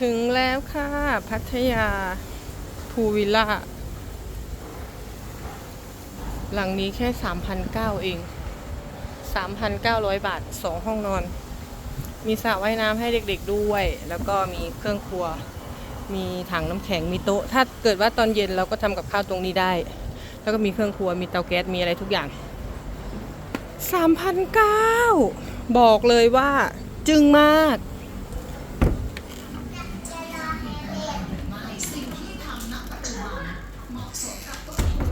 ถึงแล้วค่ะ พัทยาพูวิลล่า หลังนี้แค่ 3,900 เอง 3,900 บาท 2 ห้องนอน มีสระว่ายน้ำให้เด็กๆด้วย แล้วก็มีเครื่องครัว มีถังน้ำแข็ง มีโต๊ะ ถ้าเกิดว่าตอนเย็นเราก็ทำกับข้าวตรงนี้ได้ แล้วก็มีเครื่องครัว มีเตาแก๊ส มีอะไรทุกอย่าง 3,900 บอกเลยว่าจึงมาก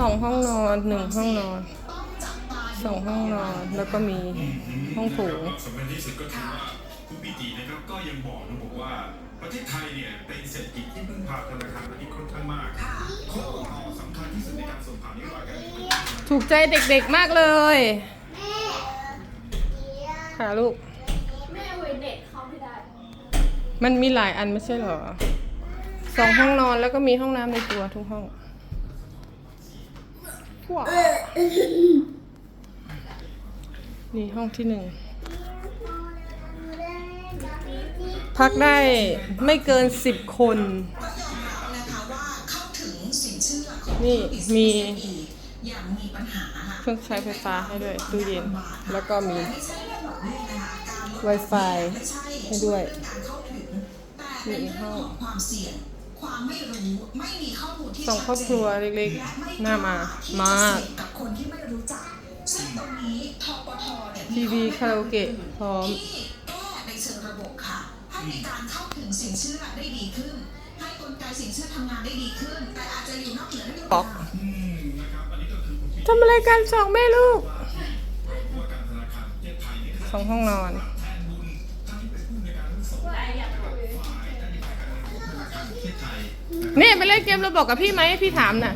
สองห้องนอนหนึ่งห้องนอนสองห้องนอนแล้วก็มีห้องโถงสำคัญที่สุดก็คือว่าคุณปิตินะครับก็ยังบอกนะบอกว่าประเทศไทยเนี่ยเป็นเศรษฐกิจที่พึ่งพาธนาคารพาณิชย์ค่อนข้างมากข้อต่อสำคัญที่สุดในการส่งผ่านนโยบายการเงินถูกใจเด็กๆมากเลยค่ะลูกแม่เวยเน็ตเข้าไม่ได้มันมีหลายอันไม่ใช่เหรอสองห้องนอนแล้วก็มีห้องน้ำในตัวทุกห้อง วานี่ห้องที่หนึ่ง พักได้ไม่เกินสิบคน นี่มีเครื่องใช้ไฟฟ้าให้ด้วยตู้เย็น แล้วก็มีไม่ใช่เรื่องแบบนี้นะคะการลด Wi-Fi ไม่ให้ด้วยเรื่อง การเข้าถึงแต่เป็นเรื่องของความเสี่ยงความไม่รู้ไม่มีข้อมูลที่สองครอบครัวเล็กๆและไม่น่ามาที่มากจะเสี่ยงกับคนที่ไม่รู้จักซึ่งตรงนี้ทปทเนี่ยทีวีคาราโอเกะพร้อมที่แก้ในเชิงระบบค่ะ ให้มีการเข้าถึงสินเชื่อได้ดีขึ้น ให้กลไกสินเชื่อทำงานได้ดีขึ้น แต่อาจจะอยู่นอกเหนือนโยป๊อกบายอืมนะครับอันนี้ก็คือคุณปิติทำอะไรกันสองแม่ลูกว่าการธนาคารประเทศไทยเนี่ยสองห้องนอน นี่ไปเล่นเกมเราบอกกับพี่ไหมพี่ถามน่ะ